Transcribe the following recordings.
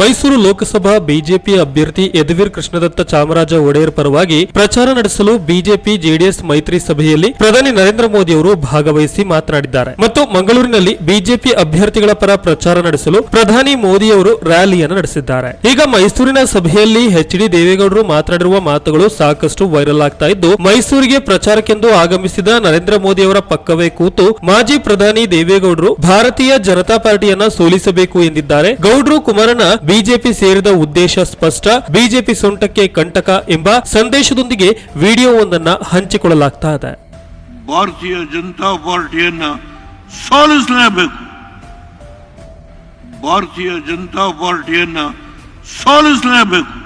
Mysuru Lok Sabha BJP ಅಭ್ಯರ್ಥಿ ಯದುವೀರ್ ಕೃಷ್ಣದತ್ತ ಚಾಮರಾಜ ಒಡೆಯರ್ ಪರವಾಗಿ ಪ್ರಚಾರ ನಡೆಸಲು ಬಿಜೆಪಿ, ಜೆಡಿಎಸ್ ಮೈತ್ರಿ ಸಭೆಯಲ್ಲಿ ಪ್ರಧಾನಿ ನರೇಂದ್ರ ಮೋದಿ ಅವರು ಭಾಗವಹಿಸಿ ಮಾತನಾಡಿದ್ದಾರೆ. ಮತ್ತು ಮಂಗಳೂರಿನಲ್ಲಿ ಬಿಜೆಪಿ ಅಭ್ಯರ್ಥಿಗಳ ಪರ ಪ್ರಚಾರ ನಡೆಸಲು ಪ್ರಧಾನಿ ಮೋದಿ ಅವರು ರ್ಯಾಲಿಯನ್ನು ನಡೆಸಿದ್ದಾರೆ. ಈಗ ಮೈಸೂರಿನ ಸಭೆಯಲ್ಲಿ ಎಚ್ ಡಿ ದೇವೇಗೌಡರು ಮಾತನಾಡಿರುವ ಮಾತುಗಳು ಸಾಕಷ್ಟು ವೈರಲ್ ಆಗ್ತಾ ಇದ್ದು, ಮೈಸೂರಿಗೆ ಪ್ರಚಾರಕ್ಕೆಂದು ಆಗಮಿಸಿದ ನರೇಂದ್ರ ಮೋದಿ ಅವರ ಪಕ್ಕವೇ ಕೂತು ಮಾಜಿ ಪ್ರಧಾನಿ ದೇವೇಗೌಡರು ಭಾರತೀಯ ಜನತಾ ಪಾರ್ಟಿಯನ್ನ ಸೋಲಿಸಬೇಕು ಎಂದಿದ್ದಾರೆ. ಗೌಡ್ರು ಕುಮಾರನ ಬಿಜೆಪಿ ಸೇರಿದ ಉದ್ದೇಶ ಸ್ಪಷ್ಟ, ಬಿಜೆಪಿ ಸೊಂಟಕ್ಕೆ ಕಂಟಕ ಎಂಬ ಸಂದೇಶದೊಂದಿಗೆ ವಿಡಿಯೋವೊಂದನ್ನ ಹಂಚಿಕೊಳ್ಳಲಾಗ್ತಾ ಇದೆ. ಭಾರತೀಯ ಜನತಾ ಪಾರ್ಟಿಯನ್ನ ಸೋಲಿಸಲೇಬೇಕು. ಭಾರತೀಯ ಜನತಾ ಪಾರ್ಟಿಯನ್ನ ಸೋಲಿಸಲೇಬೇಕು.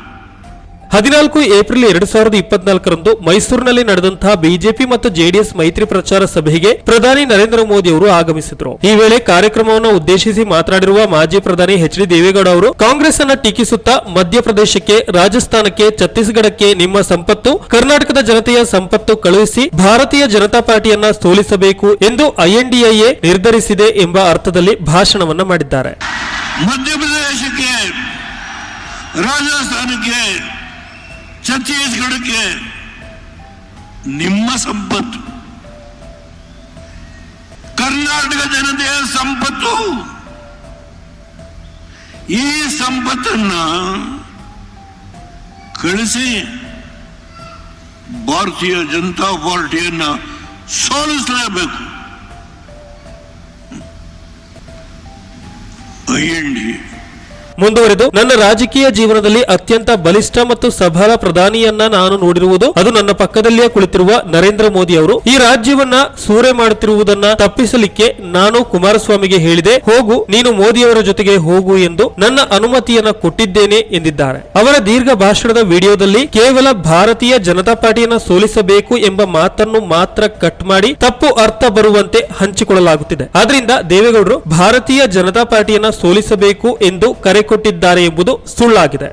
ಹದಿನಾಲ್ಕು ಏಪ್ರಿಲ್ ಎರಡ್ ಸಾವಿರದ ಇಪ್ಪತ್ನಾಲ್ಕರಂದು ಮೈಸೂರಿನಲ್ಲಿ ನಡೆದಂತಹ ಬಿಜೆಪಿ ಮತ್ತು ಜೆಡಿಎಸ್ ಮೈತ್ರಿ ಪ್ರಚಾರ ಸಭೆಗೆ ಪ್ರಧಾನಿ ನರೇಂದ್ರ ಮೋದಿ ಅವರು ಆಗಮಿಸಿದ್ರು. ಈ ವೇಳೆ ಕಾರ್ಯಕ್ರಮವನ್ನು ಉದ್ದೇಶಿಸಿ ಮಾತನಾಡಿರುವ ಮಾಜಿ ಪ್ರಧಾನಿ ಎಚ್ ಡಿ ದೇವೇಗೌಡ ಅವರು ಕಾಂಗ್ರೆಸ್ ಅನ್ನು ಟೀಕಿಸುತ್ತಾ ಮಧ್ಯಪ್ರದೇಶಕ್ಕೆ, ರಾಜಸ್ಥಾನಕ್ಕೆ, ಛತ್ತೀಸ್ಗಢಕ್ಕೆ ನಿಮ್ಮ ಸಂಪತ್ತು, ಕರ್ನಾಟಕದ ಜನತೆಯ ಸಂಪತ್ತು ಕಳುಹಿಸಿ ಭಾರತೀಯ ಜನತಾ ಪಾರ್ಟಿಯನ್ನ ಸೋಲಿಸಬೇಕು ಎಂದು ಐಎನ್ಡಿಎ ನಿರ್ಧರಿಸಿದೆ ಎಂಬ ಅರ್ಥದಲ್ಲಿ ಭಾಷಣವನ್ನು ಮಾಡಿದ್ದಾರೆ. ರಾಜಸ್ಥಾನಕ್ಕೆ ಛತ್ತೀಸ್ಗಢಕ್ಕೆ ನಿಮ್ಮ ಸಂಪತ್ತು. ಕರ್ನಾಟಕ ಜನತೆಯ ಸಂಪತ್ತು. ಈ ಸಂಪತ್ತನ್ನ ಕಳಿಸಿ ಭಾರತೀಯ ಜನತಾ ಪಾರ್ಟಿಯನ್ನ ಸೋಲಿಸಲೇಬೇಕು. I N D. ಮುಂದುವರೆದು, ನನ್ನ ರಾಜಕೀಯ ಜೀವನದಲ್ಲಿ ಅತ್ಯಂತ ಬಲಿಷ್ಠ ಮತ್ತು ಸಬಲ ಪ್ರಧಾನಿಯನ್ನ ನಾನು ನೋಡಿರುವುದು, ಅದು ನನ್ನ ಪಕ್ಕದಲ್ಲಿಯೇ ಕುಳಿತಿರುವ ನರೇಂದ್ರ ಮೋದಿ ಅವರು. ಈ ರಾಜ್ಯವನ್ನ ಸೂರೆ ಮಾಡುತ್ತಿರುವುದನ್ನ ತಪ್ಪಿಸಲಿಕ್ಕೆ ನಾನು ಕುಮಾರಸ್ವಾಮಿಗೆ ಹೇಳಿದೆ, ಹೋಗು, ನೀನು ಮೋದಿಯವರ ಜೊತೆಗೆ ಹೋಗು ಎಂದು ನನ್ನ ಅನುಮತಿಯನ್ನ ಕೊಟ್ಟಿದ್ದೇನೆ ಎಂದಿದ್ದಾರೆ. ಅವರ ದೀರ್ಘ ಭಾಷಣದ ವಿಡಿಯೋದಲ್ಲಿ ಕೇವಲ ಭಾರತೀಯ ಜನತಾ ಪಾರ್ಟಿಯನ್ನ ಸೋಲಿಸಬೇಕು ಎಂಬ ಮಾತನ್ನು ಮಾತ್ರ ಕಟ್ ಮಾಡಿ ತಪ್ಪು ಅರ್ಥ ಬರುವಂತೆ ಹಂಚಿಕೊಳ್ಳಲಾಗುತ್ತಿದೆ. ಆದ್ರಿಂದ ದೇವೇಗೌಡರು, ಭಾರತೀಯ ಜನತಾ ಪಾರ್ಟಿಯನ್ನ ಸೋಲಿಸಬೇಕು ಎಂದು ಕರೆ ಕೊಟ್ಟಿದ್ದಾರೆ ಎಂಬುದು ಸುಳ್ಳಾಗಿದೆ.